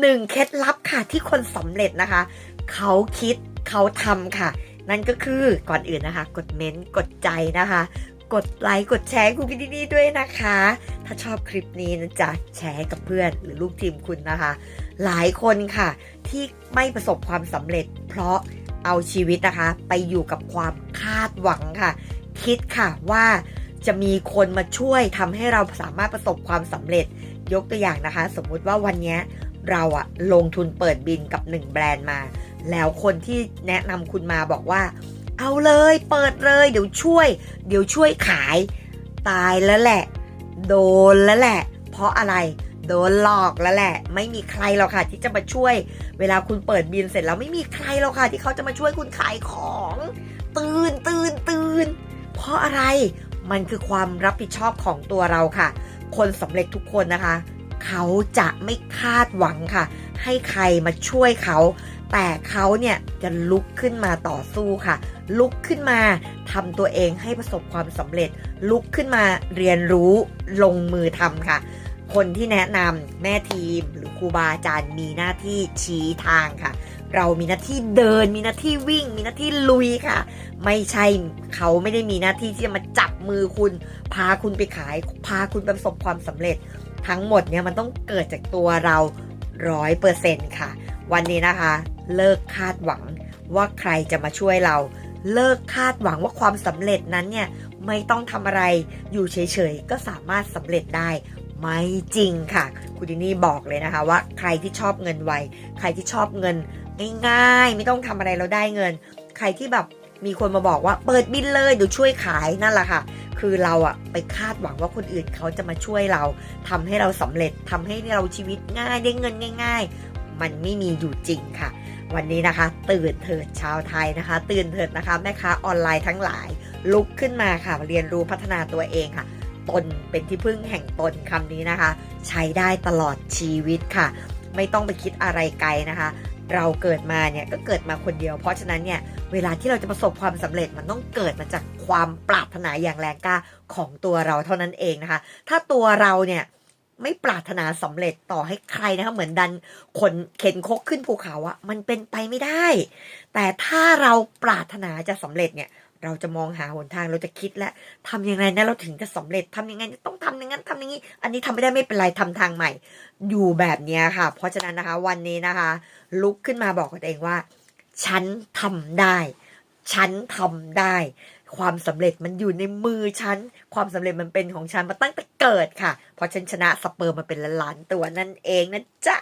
หนึ่งเคล็ดลับค่ะที่คนสำเร็จนะคะ เขาคิดเขาทำค่ะ นั่นก็คือก่อนอื่นนะคะ กดเม้นต์กดใจนะคะ กดไลค์กดแชร์คุณพี่ดีด้วยนะคะ ถ้าชอบคลิปนี้นะจ๊ะแชร์กับเพื่อนหรือลูกทีมคุณนะคะ หลายคนค่ะ ที่ไม่ประสบความสำเร็จ เพราะเอาชีวิตนะคะ ไปอยู่กับความคาดหวังค่ะ คิดค่ะว่าจะมีคนมาช่วยทำให้เราสามารถประสบความสำเร็จยกตัวอย่างนะคะ สมมุติว่าวันเนี้ย เราอะลงทุนเปิดบินกับหนึ่งแบรนด์มา แล้วคนที่แนะนำคุณมาบอกว่า เอาเลยเปิดเลยเดี๋ยวช่วย เดี๋ยวช่วยขาย ตายแล้วแหละ โดนแล้วแหละ เพราะอะไรโดนหลอกแล้วแหละ ไม่มีใครหรอกค่ะ ที่จะมาช่วย เวลาคุณเปิดบินเสร็จแล้วไม่มีใครหรอกค่ะ ที่เขาจะมาช่วยคุณขายของ ตื่นตื่นตื่นเพราะอะไรมันคือความรับผิดชอบของตัวเราค่ะ คนสำเร็จทุกคนนะคะ เขาจะไม่คาดหวังค่ะ ให้ใครมาช่วยเขา แต่เขาเนี่ยจะลุกขึ้นมาต่อสู้ค่ะ ลุกขึ้นมาทำตัวเองให้ประสบความสำเร็จ ลุกขึ้นมาเรียนรู้ลงมือทำค่ะ คนที่แนะนำแม่ทีมหรือครูบาอาจารย์มีหน้าที่ชี้ทางค่ะเรามีหน้าที่เดิน มีหน้าที่วิ่ง มีหน้าที่ลุยค่ะ ไม่ใช่เขาไม่ได้มีหน้าที่ที่จะมาจับมือคุณ พาคุณไปขาย พาคุณปประสบความสำเร็จ ทั้งหมดเนี่ยมันต้องเกิดจากตัวเราร้อยเปอร์เซ็นต์ค่ะ วันนี้นะคะ เลิกคาดหวังว่าใครจะมาช่วยเรา เลิกคาดหวังว่าความสำเร็จนั้นเนี่ยไม่ต้องทำอะไรอยู่เฉยๆ ก็สามารถสำเร็จได้ไม่จริงค่ะ คุณดินี่บอกเลยนะคะว่าใครที่ชอบเงินไว ใครที่ชอบเงินง่ายๆ ไม่ต้องทำอะไรเราได้เงิน ใครที่แบบ มีคนมาบอกว่าเปิดบินเลยเดี๋ยวช่วยขายนั่นแหละค่ะ คือเราอะไปคาดหวังว่าคนอื่นเขาจะมาช่วยเราทำให้เราสำเร็จทำให้เราชีวิตง่ายได้เงินง่าย ๆ มันไม่มีอยู่จริงค่ะ วันนี้นะคะ ตื่นเถิดชาวไทยนะคะ ตื่นเถิดนะคะแม่ค้าออนไลน์ทั้งหลาย ลุกขึ้นมาค่ะ เรียนรู้พัฒนาตัวเองค่ะตนเป็นที่พึ่งแห่งตนคำนี้นะคะ ใช้ได้ตลอดชีวิตค่ะ ไม่ต้องไปคิดอะไรไกลนะคะ เราเกิดมาเนี่ยก็เกิดมาคนเดียว เพราะฉะนั้นเนี่ยเวลาที่เราจะประสบความสำเร็จมันต้องเกิดมาจากความปรารถนาอย่างแรงกล้าของตัวเราเท่านั้นเองนะคะ ถ้าตัวเราเนี่ยไม่ปรารถนาสำเร็จต่อให้ใครนะคะเหมือนดันคนเข็นคกขึ้นภูเขาอะมันเป็นไปไม่ได้ แต่ถ้าเราปรารถนาจะสำเร็จเนี่ย เราจะมองหาหนทางเราจะคิดและทำยังไงนะเราถึงจะสำเร็จทำยังไงต้องทำอย่างนั้นทำอย่างนี้ อันนี้ทำไม่ได้ไม่เป็นไรทำทางใหม่ อยู่แบบเนี้ค่ะ เพราะฉะนั้นนะคะ วันนี้นะคะ ลุกขึ้นมาบอกกับตัวเองว่า ฉันทำได้ ฉันทำได้ ความสำเร็จมันอยู่ในมือฉัน ความสำเร็จมันเป็นของฉันมาตั้งแต่เกิดค่ะ เพราะฉันชนะสเปิร์มมาเป็นล้านๆตัวนั่นเองนะจ๊ะ